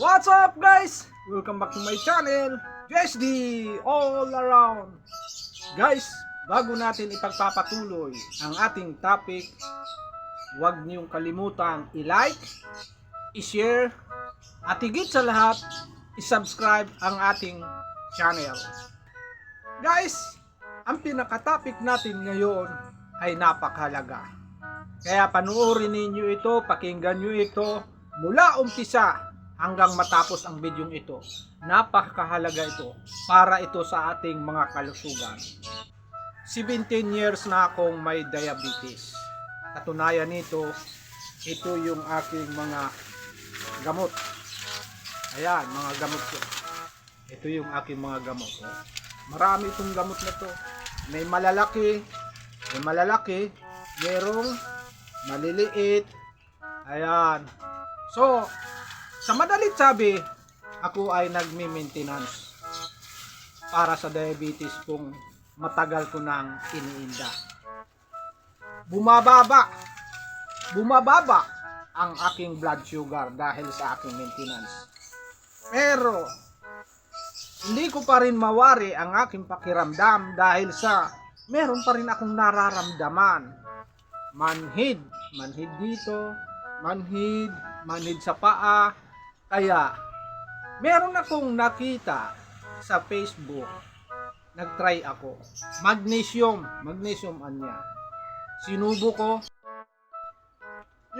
What's up guys? Welcome back to my channel, JSD All Around. Guys, bago natin ipagpapatuloy ang ating topic, huwag niyong kalimutang i-like, i-share, at higit sa lahat, i-subscribe ang ating channel. Guys, ang pinaka-topic natin ngayon ay napakahalaga. Kaya panoorin ninyo ito, pakinggan nyo ito mula umpisa hanggang matapos ang bidyong ito. Napakahalaga ito para ito sa ating mga kalusugan. 17 years na akong may diabetes. Katunayan nito, ito yung aking mga gamot. Ayan, mga gamot ko. Ito yung aking mga gamot. Oh. Marami itong gamot na to. May malalaki, may malalaki, merong maliliit. Ayan. So, sa madalit sabi, ako ay nagmi-maintenance para sa diabetes kung matagal ko nang iniinda. Bumababa. Bumababa ang aking blood sugar dahil sa aking maintenance. Pero, hindi ko pa rin mawari ang aking pakiramdam dahil sa meron pa rin akong nararamdaman. Manhid, manhid dito, manhid, manhid sa paa. Kaya, meron akong nakita sa Facebook. Nag-try ako. Magnesium, magnesium anya. Sinubo ko.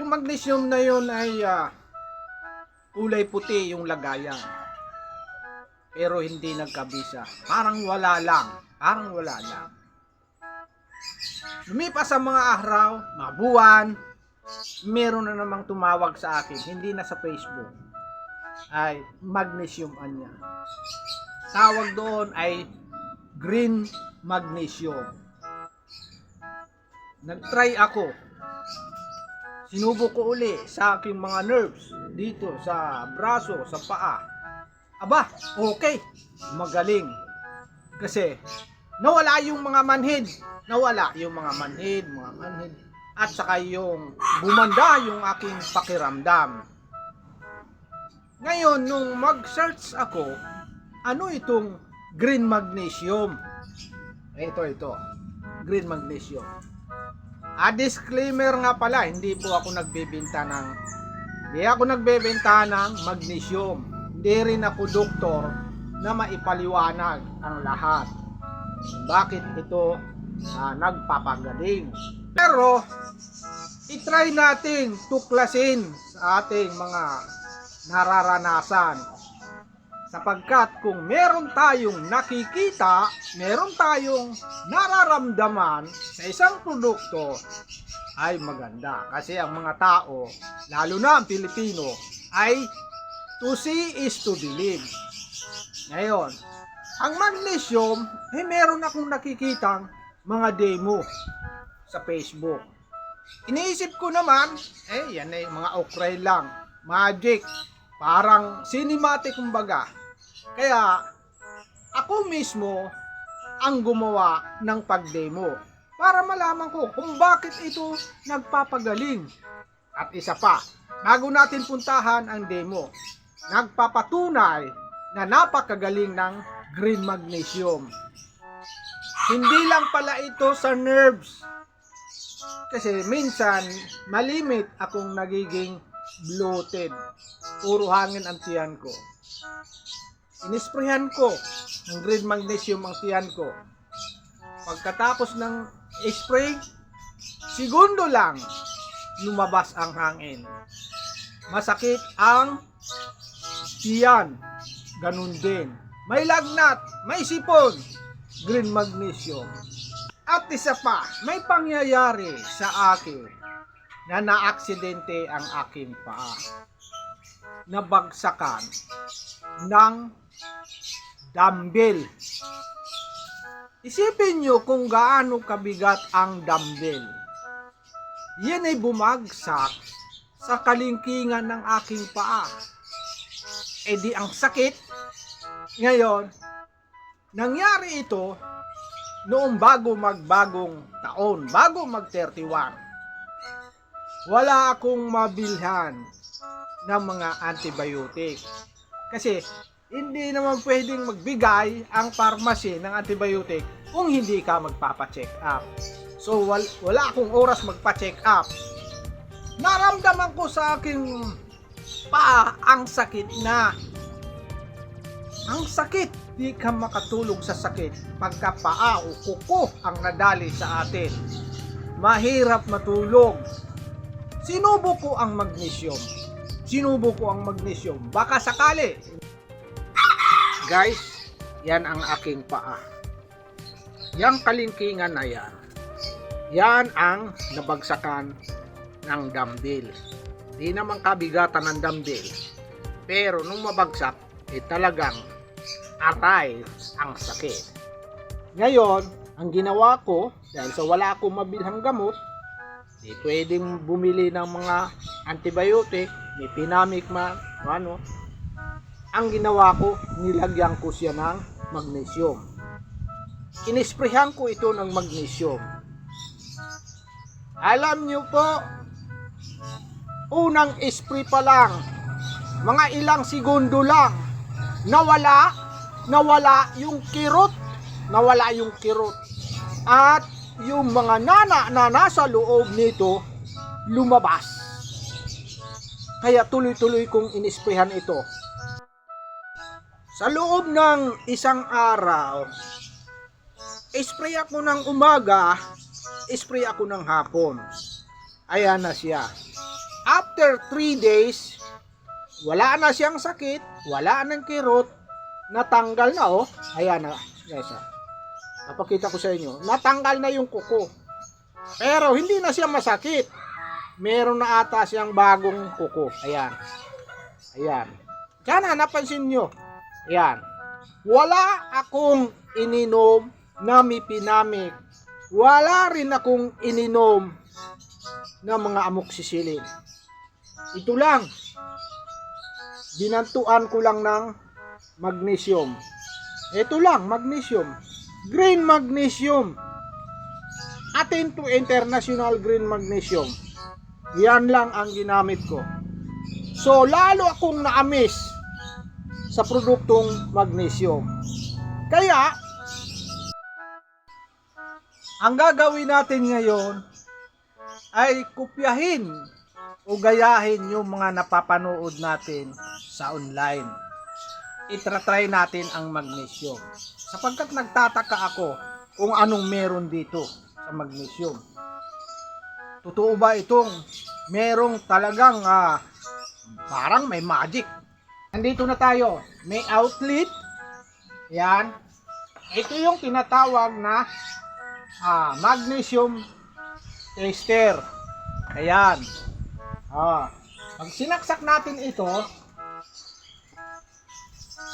Yung magnesium na yun ay ah, kulay puti yung lagayan pero hindi nagkabisa. Parang wala lang. Parang wala lang. Lumipas ang mga araw, mga buwan, meron na namang tumawag sa akin, hindi na sa Facebook, ay magnesium anya. Tawag doon ay green magnesium. Nag-try ako. Sinubo ko uli sa aking mga nerves dito sa braso, sa paa. Aba, okay. Magaling. Kasi, nawala yung mga manhid. Nawala yung mga manhid, mga manhid. At saka yung bumanda yung aking pakiramdam. Ngayon, nung mag-search ako, ano itong green magnesium? Ito, ito. Green magnesium. A disclaimer nga pala, hindi po ako nagbebenta ng hindi ako nagbebenta ng magnesium hindi rin ako doktor na maipaliwanag ang lahat. Bakit ito ah, nagpapagaling. Pero, itry natin tuklasin sa ating mga nararanasan. Sapagkat kung meron tayong nakikita, meron tayong nararamdaman sa isang produkto, ay maganda. Kasi ang mga tao, lalo na ang Pilipino, ay To see is to believe. Ngayon, ang magnesium, eh meron akong nakikitang mga demo sa Facebook. Iniisip ko naman, eh yan ay mga okray lang, magic, parang cinematic kumbaga. Kaya, ako mismo ang gumawa ng pagdemo para malaman ko kung bakit ito nagpapagaling. At isa pa, bago natin puntahan ang demo, nagpapatunay na napakagaling ng green magnesium. Hindi lang pala ito sa nerves. Kasi minsan, malimit akong nagiging bloated. Puro hangin ang tiyan ko. Inisprehan ko ng green magnesium ang tiyan ko. Pagkatapos ng spray, segundo lang lumabas ang hangin. Masakit ang tiyan. Ganun din. May lagnat, may sipon, green magnesium. At isa pa, may pangyayari sa akin na naaksidente ang aking paa. Nabagsakan ng dumbbell. Isipin nyo kung gaano kabigat ang dumbbell. Yan ay bumagsak sa kalingkingan ng aking paa. E di ang sakit. Ngayon, nangyari ito noong bago magbagong taon, bago mag 31. Wala akong mabilhan ng mga antibiotic. Kasi hindi naman pwedeng magbigay ang pharmacy ng antibiotic kung hindi ka magpapa-check up. So wal- wala akong oras magpa-check up. Naramdaman ko sa aking paa ang sakit na. Ang sakit, di ka makatulog sa sakit pagka paa o kuko ang nadali sa atin. Mahirap matulog. Sinubo ko ang magnesium. Sinubo ko ang magnesium. Baka sakali. Guys, yan ang aking paa. Yang kalingkingan na yan. Yan ang nabagsakan ng dumbbell. Di naman kabigatan ng dumbbell. Pero nung mabagsak, eh talagang aray ang sakit. Ngayon, ang ginawa ko, dahil sa wala akong mabilhang gamot, di pwedeng bumili ng mga antibiotic, may pinamik man, ano, ang ginawa ko, nilagyan ko siya ng magnesium. Inisprehan ko ito ng magnesium. Alam nyo po, unang spray pa lang, mga ilang segundo lang, nawala, nawala yung kirot, nawala yung kirot. At yung mga nana na nasa loob nito, lumabas. Kaya tuloy-tuloy kong inisprehan ito. Sa loob ng isang araw, spray ako ng umaga, spray ako ng hapon. Ayan na siya. After 3 days, wala na siyang sakit, wala nang kirot, natanggal na oh. Ayan na, guys. Napakita ko sa inyo, natanggal na yung kuko. Pero hindi na siya masakit. Meron na ata siyang bagong kuko. Ayan. Ayan. Sana napansin nyo. Ayan. Wala akong ininom na mipinamik. Wala rin akong ininom ng mga amoxicillin. Ito lang. Dinantuan ko lang ng magnesium. Ito lang, magnesium. Green magnesium. Atin to international green magnesium. Yan lang ang ginamit ko. So, lalo akong naamis sa produktong magnesium. Kaya, ang gagawin natin ngayon ay kopyahin o gayahin yung mga napapanood natin sa online. Itratry natin ang magnesium. Sapagkat nagtataka ako kung anong meron dito sa magnesium. Totoo ba itong merong talagang ah, parang may magic? Nandito na tayo. May outlet. Yan. Ito yung tinatawag na ah, magnesium tester. Ayan. Ah, pag sinaksak natin ito,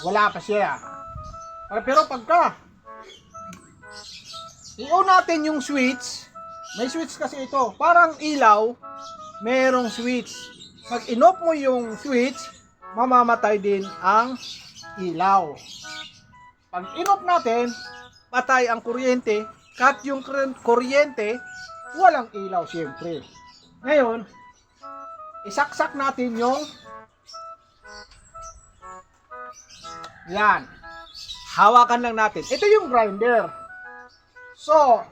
wala pa siya. Ah, pero pagka i-on natin yung switch, may switch kasi ito. Parang ilaw, merong switch. Pag in-off mo yung switch, mamamatay din ang ilaw. Pag in-off natin, patay ang kuryente, cut yung kur- kuryente, walang ilaw siyempre. Ngayon, isaksak natin yung yan. Hawakan lang natin. Ito yung grinder. So,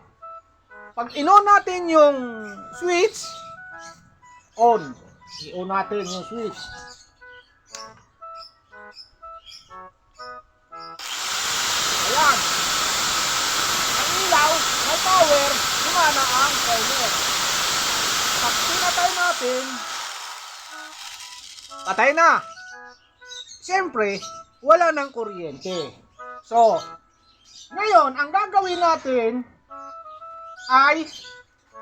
pag in-on natin yung switch, on. I-on natin yung switch. Ayan. Ang ilaw, may power, gumana ang timer. Pag pinatay natin, patay na. Siyempre, wala ng kuryente. So, ngayon, ang gagawin natin ay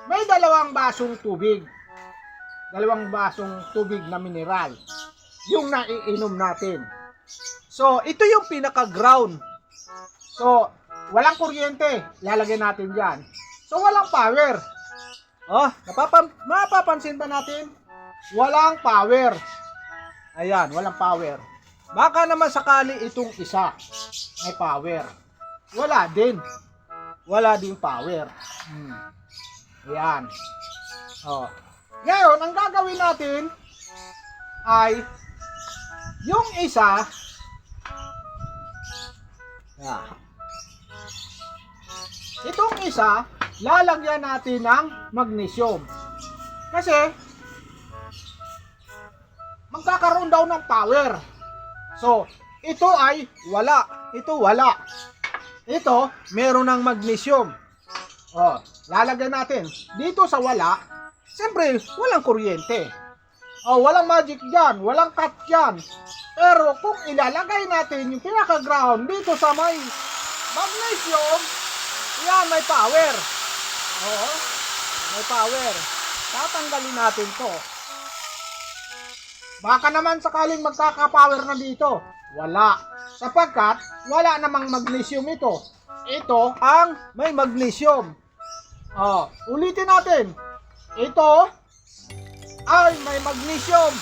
may dalawang basong tubig. Dalawang basong tubig na mineral. Yung naiinom natin. So, ito yung pinaka-ground. So, walang kuryente. Lalagay natin dyan. So, walang power. Oh, napapan mapapansin ba natin? Walang power. Ayan, walang power. Baka naman sakali itong isa may power. Wala din. Wala ding power. Hmm. Ayan. Oh. Ngayon, ang gagawin natin, ay yung isa Ah. Itong isa, lalagyan natin ng magnesium. Kasi, magkakaroon daw ng power. So, ito ay wala. Ito wala. Ito, meron ng magnesium. Oh, lalagyan natin. Dito sa wala, siyempre, walang kuryente. Oh, walang magic dyan, walang cut dyan. Pero kung ilalagay natin yung pinaka-ground dito sa may magnesium, yan, may power. Oo, may power. Tatanggalin natin to. Baka naman sakaling magkaka-power na dito. Wala. Sapagkat wala namang magnesium ito. Ito ang may magnesium. Oh, ulitin natin. Ito ay may magnesium.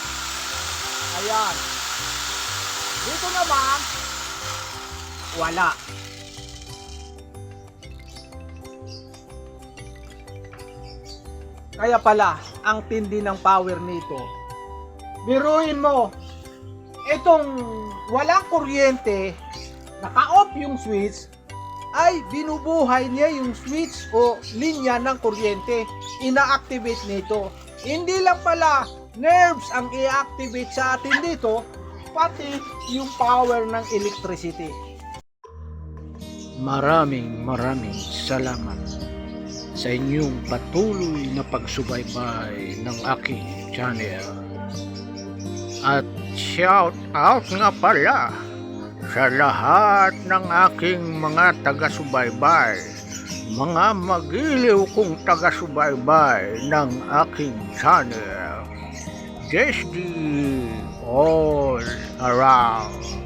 Ayan. Dito naman, wala. Kaya pala, ang tindi ng power nito. Biruin mo, itong walang kuryente, naka-off yung switch, ay binubuhay niya yung switch o linya ng kuryente. Ina-activate nito. Hindi lang pala nerves ang i-activate sa atin dito, pati yung power ng electricity. Maraming maraming salamat sa inyong patuloy na pagsubaybay ng aking channel. At shout out nga pala sa lahat ng aking mga taga-subaybay, mga magiliw kong taga-subaybay ng aking channel. Desdi all around.